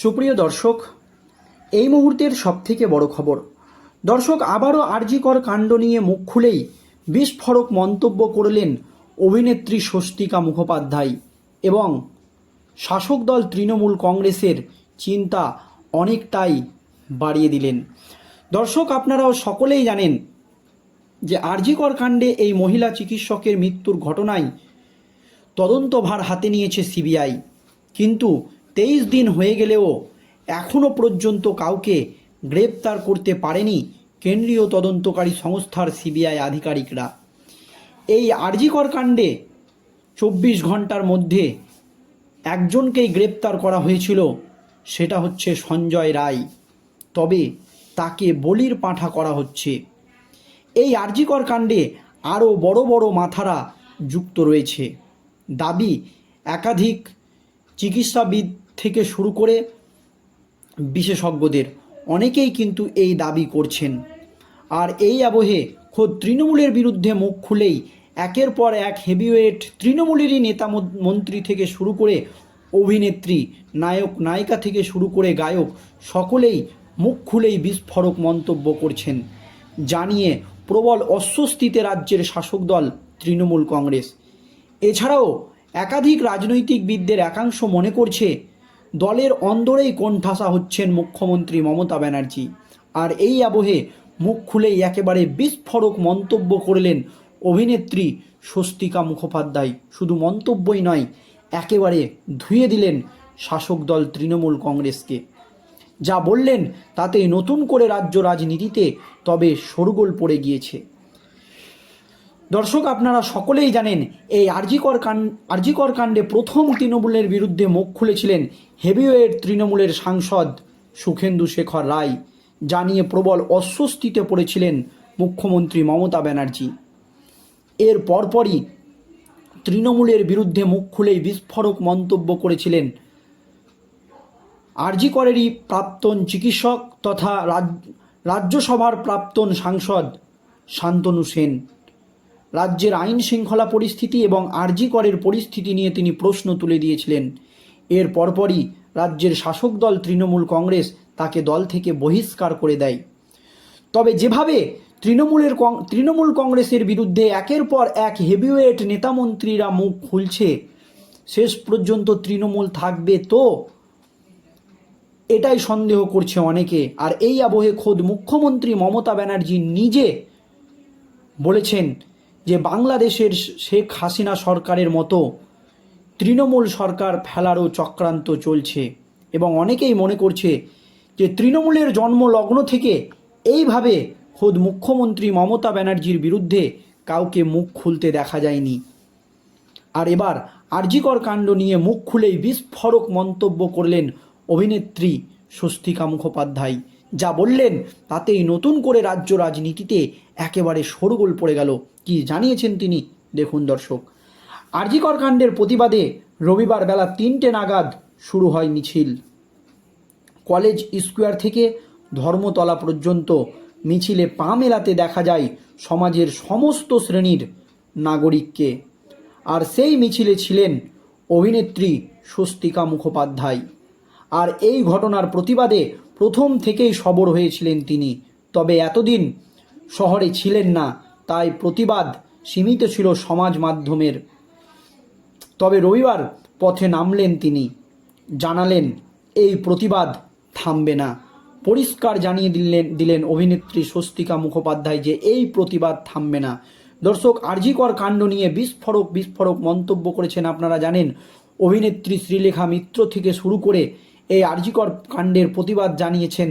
সুপ্রিয় দর্শক, এই মুহূর্তের সবথেকে বড় খবর। দর্শক, আবারও আরজিকর কাণ্ড নিয়ে মুখ খুলেই বিস্ফোরক মন্তব্য করলেন অভিনেত্রী স্বস্তিকা মুখোপাধ্যায় এবং শাসক দল তৃণমূল কংগ্রেসের চিন্তা অনেকটাই বাড়িয়ে দিলেন। দর্শক, আপনারাও সকলেই জানেন যে আরজিকর কাণ্ডে এই মহিলা চিকিৎসকের মৃত্যুর ঘটনায় তদন্তভার হাতে নিয়েছে সিবিআই। কিন্তু তেইশ দিন হয়ে গেলেও এখনও পর্যন্ত কাউকে গ্রেপ্তার করতে পারেনি কেন্দ্রীয় তদন্তকারী সংস্থার সিবিআই আধিকারিকরা। এই আরজিকর কাণ্ডে চব্বিশ ঘণ্টার মধ্যে একজনকেই গ্রেপ্তার করা হয়েছিল, সেটা হচ্ছে সঞ্জয় রায়। তবে তাকে বলির পাঁঠা করা হচ্ছে। এই আরজিকর কাণ্ডে আরও বড় বড় মাথারা যুক্ত রয়েছে। দাবি, একাধিক চিকিৎসাবিদ থেকে শুরু করে বিশেষজ্ঞদের অনেকেই কিন্তু এই দাবি করছেন। আর এই আবহে খোদ তৃণমূলের বিরুদ্ধে মুখ খুলেই একের পর এক হেভিওয়েট তৃণমূলেরই নেতা মন- মন্ত্রী থেকে শুরু করে অভিনেত্রী, নায়ক, নায়িকা থেকে শুরু করে গায়ক সকলেই মুখ খুলেই বিস্ফোরক মন্তব্য করছেন, জানিয়ে প্রবল অস্বস্তিতে রাজ্যের শাসক দল তৃণমূল কংগ্রেস। এছাড়াও একাধিক রাজনৈতিকবিদদের একাংশ মনে করছে দলের অন্দরেই কোণঠাসা হচ্ছেন মুখ্যমন্ত্রী মমতা ব্যানার্জি। আর এই আবহে মুখ খুলেই একেবারে বিস্ফোরক মন্তব্য করলেন অভিনেত্রী স্বস্তিকা মুখোপাধ্যায়। শুধু মন্তব্যই নয়, একেবারে ধুয়ে দিলেন শাসক দল তৃণমূল কংগ্রেসকে। যা বললেন তাতে নতুন করে রাজ্য রাজনীতিতে তবে শোরগোল পড়ে গিয়েছে। দর্শক, আপনারা সকলেই জানেন, এই আরজিকর কান আরজিকর কাণ্ডে প্রথম তৃণমূলের বিরুদ্ধে মুখ খুলেছিলেন হেভিওয়েট তৃণমূলের সাংসদ সুখেন্দু শেখর রায়, যা নিয়ে প্রবল অস্বস্তিতে পড়েছিলেন মুখ্যমন্ত্রী মমতা ব্যানার্জি। এর পরপরই তৃণমূলের বিরুদ্ধে মুখ খুলেই বিস্ফোরক মন্তব্য করেছিলেন আরজিকরেরই প্রাক্তন চিকিৎসক তথা রাজ- রাজ্যসভার প্রাক্তন সাংসদ শান্তনু সেন। রাজ্যের আইন শৃঙ্খলা পরিস্থিতি এবং আরজি করের পরিস্থিতি নিয়ে তিনি প্রশ্ন তুলে দিয়েছিলেন। এর পরপরই রাজ্যের শাসক দল তৃণমূল কংগ্রেস তাকে দল থেকে বহিষ্কার করে দেয়। তবে যেভাবে তৃণমূলের তৃণমূল কংগ্রেসের বিরুদ্ধে একের পর এক হেভিওয়েট নেতামন্ত্রীরা মুখ খুলছে, শেষ পর্যন্ত তৃণমূল থাকবে তো? এটাই সন্দেহ করছে অনেকে। আর এই আবহে খোদ মুখ্যমন্ত্রী মমতা ব্যানার্জি নিজে বলেছেন যে বাংলাদেশের শেখ হাসিনা সরকারের মতো তৃণমূল সরকার ফেলারও চক্রান্ত চলছে এবং অনেকেই মনে করছে যে তৃণমূলের জন্মলগ্ন থেকে এইভাবে খোদ মুখ্যমন্ত্রী মমতা ব্যানার্জির বিরুদ্ধে কাউকে মুখ খুলতে দেখা যায়নি। আর এবার আরজিকর কাণ্ড নিয়ে মুখ খুলেই বিস্ফোরক মন্তব্য করলেন অভিনেত্রী স্বস্তিকা মুখোপাধ্যায়। যা বললেন, তাতেই নতুন করে রাজ্য রাজনীতিতে একেবারে শোরগোল পড়ে গেল। কি জানিয়েছেন তিনি? দেখুন দর্শক। আরজিকর কাণ্ডের প্রতিবাদে রবিবার বেলা তিনটে নাগাদ শুরু হয় মিছিল। কলেজ স্কোয়ার থেকে ধর্মতলা পর্যন্ত মিছিলে পা মেলাতে দেখা যায় সমাজের সমস্ত শ্রেণির নাগরিককে। আর সেই মিছিলে ছিলেন অভিনেত্রী স্বস্তিকা মুখোপাধ্যায়। আর এই ঘটনার প্রতিবাদে প্রথম থেকেই সবর হয়েছিলেন তিনি। তবে এতদিন শহরে ছিলেন না, তাই প্রতিবাদ সীমিত ছিল সমাজ মাধ্যমের। তবে রবিবার পথে নামলেন তিনি। জানালেন, এই প্রতিবাদ থামবে না। পরিষ্কার জানিয়ে দিলেন দিলেন অভিনেত্রী স্বস্তিকা মুখোপাধ্যায় যে এই প্রতিবাদ থামবে না। দর্শক, আরজিকর কাণ্ড নিয়ে বিস্ফোরক বিস্ফোরক মন্তব্য করেছেন আপনারা জানেন, অভিনেত্রী শ্রীলেখা মিত্র থেকে শুরু করে এই আরজিকর কাণ্ডের প্রতিবাদ জানিয়েছেন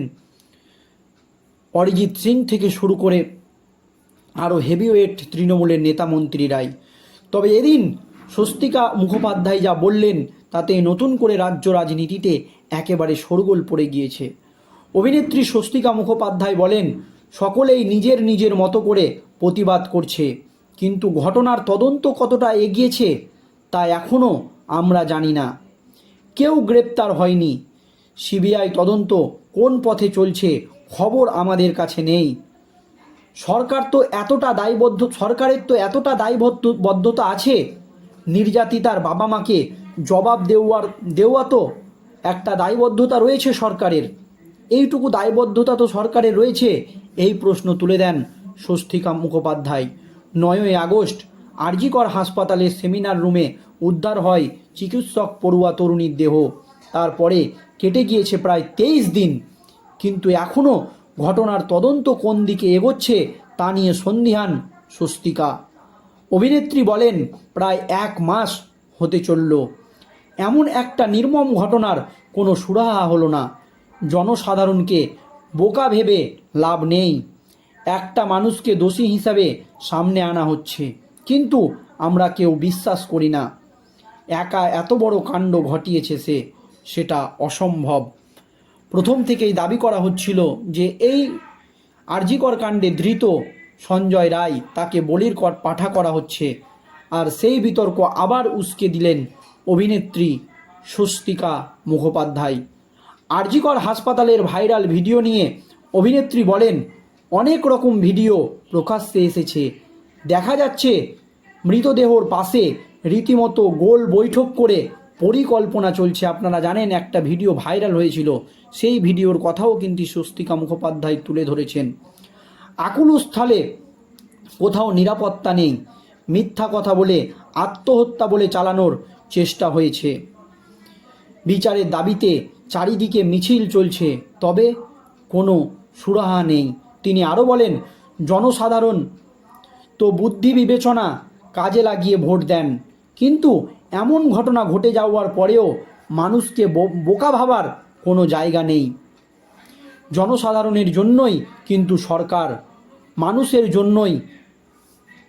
অরিজিৎ সিং থেকে শুরু করে আরও হেভিওয়েট তৃণমূলের নেতা মন্ত্রীরাই। তবে এদিন স্বস্তিকা মুখোপাধ্যায় যা বললেন, তাতে নতুন করে রাজ্য রাজনীতিতে একেবারে শোরগোল পড়ে গিয়েছে। অভিনেত্রী স্বস্তিকা মুখোপাধ্যায় বলেন, সকলেই নিজের নিজের মতো করে প্রতিবাদ করছে, কিন্তু ঘটনার তদন্ত কতটা এগিয়েছে তা এখনও আমরা জানি না। কেউ গ্রেপ্তার হয়নি সিবিআই তদন্ত কোন পথে চলছে খবর আমাদের কাছে নেই। সরকার তো এতটা দায়বদ্ধ, সরকারের তো এতটা দায়বদ্ধতা আছে। নির্যাতিতার বাবা মাকে জবাব দেওয়ার, দেওয়া তো একটা দায়বদ্ধতা রয়েছে সরকারের। এইটুকু দায়বদ্ধতা তো সরকারের রয়েছে। এই প্রশ্ন তুলে দেন স্বস্তিকা মুখোপাধ্যায়। নয়ই আগস্ট, আরজিকর হাসপাতালের সেমিনার রুমে উদ্ধার হয় চিকিৎসক পড়ুয়া তরুণীর দেহ। তারপরে কেটে গিয়েছে প্রায় তেইশ দিন। কিন্তু এখনও ঘটনার তদন্ত কোন দিকে এগোচ্ছে তা নিয়ে সন্ধিহান স্বস্তিকা। অভিনেত্রী বলেন, প্রায় এক মাস হতে চলল। এমন একটা নির্মম ঘটনার কোনো সুরাহা হলো না। জনসাধারণকে বোকা ভেবে লাভ নেই। একটা মানুষকে দোষী হিসাবে সামনে আনা হচ্ছে। কিন্তু আমরা কেউ বিশ্বাস করি না। একা এত বড় কাণ্ড ঘটিয়েছে সে। সেটা অসম্ভব। প্রথম থেকেই দাবি করা হচ্ছিল যে এই আরজিকর কাণ্ডে ধৃত সঞ্জয় রায় তাকে বলির কর পাঠা করা হচ্ছে আর সেই বিতর্ক আবার উস্কে দিলেন অভিনেত্রী স্বস্তিকা মুখোপাধ্যায়। আরজিকর হাসপাতালের ভাইরাল ভিডিও নিয়ে অভিনেত্রী বলেন, অনেক রকম ভিডিও প্রকাশ্যে এসেছে। দেখা যাচ্ছে মৃতদেহর পাশে রীতিমতো গোল বৈঠক করে পরিকল্পনা চলছে। আপনারা জানেন, একটা ভিডিও ভাইরাল হয়েছিল। সেই ভিডিওর কথাও কিন্তু স্বস্তিকা মুখোপাধ্যায় তুলে ধরেছেন। আকুলস্থলে কোথাও নিরাপত্তা নেই। মিথ্যা কথা বলে আত্মহত্যা বলে চালানোর চেষ্টা হয়েছে। বিচারের দাবিতে চারিদিকে মিছিল চলছে, তবে কোনো সুরাহা নেই। তিনি আরও বলেন, জনসাধারণ তো বুদ্ধি বিবেচনা কাজে লাগিয়ে ভোট দেন। কিন্তু এমন ঘটনা ঘটে যাওয়ার পরেও মানুষকে বোকা ভাবার কোনো জায়গা নেই। জনসাধারণের জন্যই কিন্তু সরকার, মানুষের জন্যই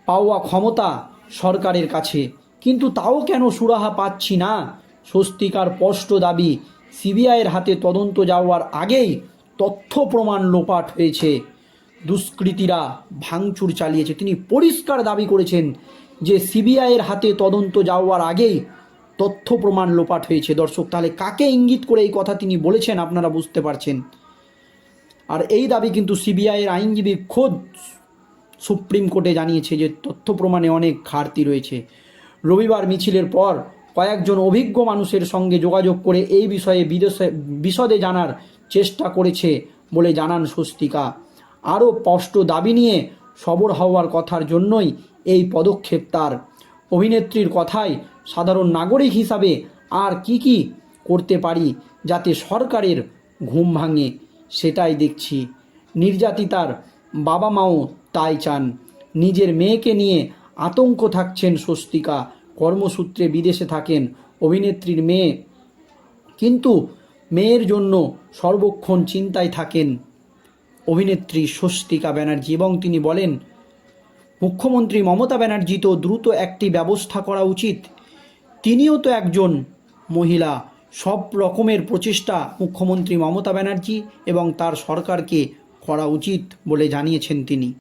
পাওয়া ক্ষমতা সরকারের কাছে। কিন্তু তাও কেন সুরাহা পাচ্ছি না? স্বস্তিকার স্পষ্ট দাবি, সিবিআইয়ের হাতে তদন্ত যাওয়ার আগেই তথ্য প্রমাণ লোপাট হয়েছে। দুষ্কৃতীরা ভাঙচুর চালিয়েছে। তিনি পরিষ্কার দাবি করেছেন যে সিবিআইয়ের হাতে তদন্ত যাওয়ার আগেই তথ্য প্রমাণ লোপাট হয়েছে। দর্শক, তাহলে কাকে ইঙ্গিত করে এই কথা তিনি বলেছেন আপনারা বুঝতে পারছেন। আর এই দাবি কিন্তু সিবিআইয়ের আইনজীবী খোদ সুপ্রিম কোর্টে জানিয়েছে যে তথ্য প্রমাণে অনেক ঘাটতি রয়েছে। রবিবার মিছিলের পর কয়েকজন অভিজ্ঞ মানুষের সঙ্গে যোগাযোগ করে এই বিষয়ে বিদেশে, বিশদে জানার চেষ্টা করেছে বলে জানান স্বস্তিকা। আরও স্পষ্ট দাবি নিয়ে সবর হওয়ার কথার জন্যই এই পদক্ষেপ তার। অভিনেত্রীর কথায় সাধারণ নাগরিক হিসাবে আর কি কি করতে পারি যাতে সরকারের ঘুম ভাঙে, সেটাই দেখছি। নির্যাতিতার বাবা মাও তাই চান। নিজের মেয়েকে নিয়ে আতঙ্ক থাকছেন স্বস্তিকা। কর্মসূত্রে বিদেশে থাকেন অভিনেত্রীর মেয়ে। কিন্তু মেয়ের জন্য সর্বক্ষণ চিন্তায় থাকেন অভিনেত্রী স্বস্তিকা ব্যানার্জি এবং তিনি বলেন মুখ্যমন্ত্রী মমতা ব্যানার্জি তো দ্রুত একটি ব্যবস্থা করা উচিত। তিনিও তো একজন মহিলা। সব রকমের প্রচেষ্টা মুখ্যমন্ত্রী মমতা ব্যানার্জি এবং তার সরকারকে করা উচিত বলে জানিয়েছেন তিনি।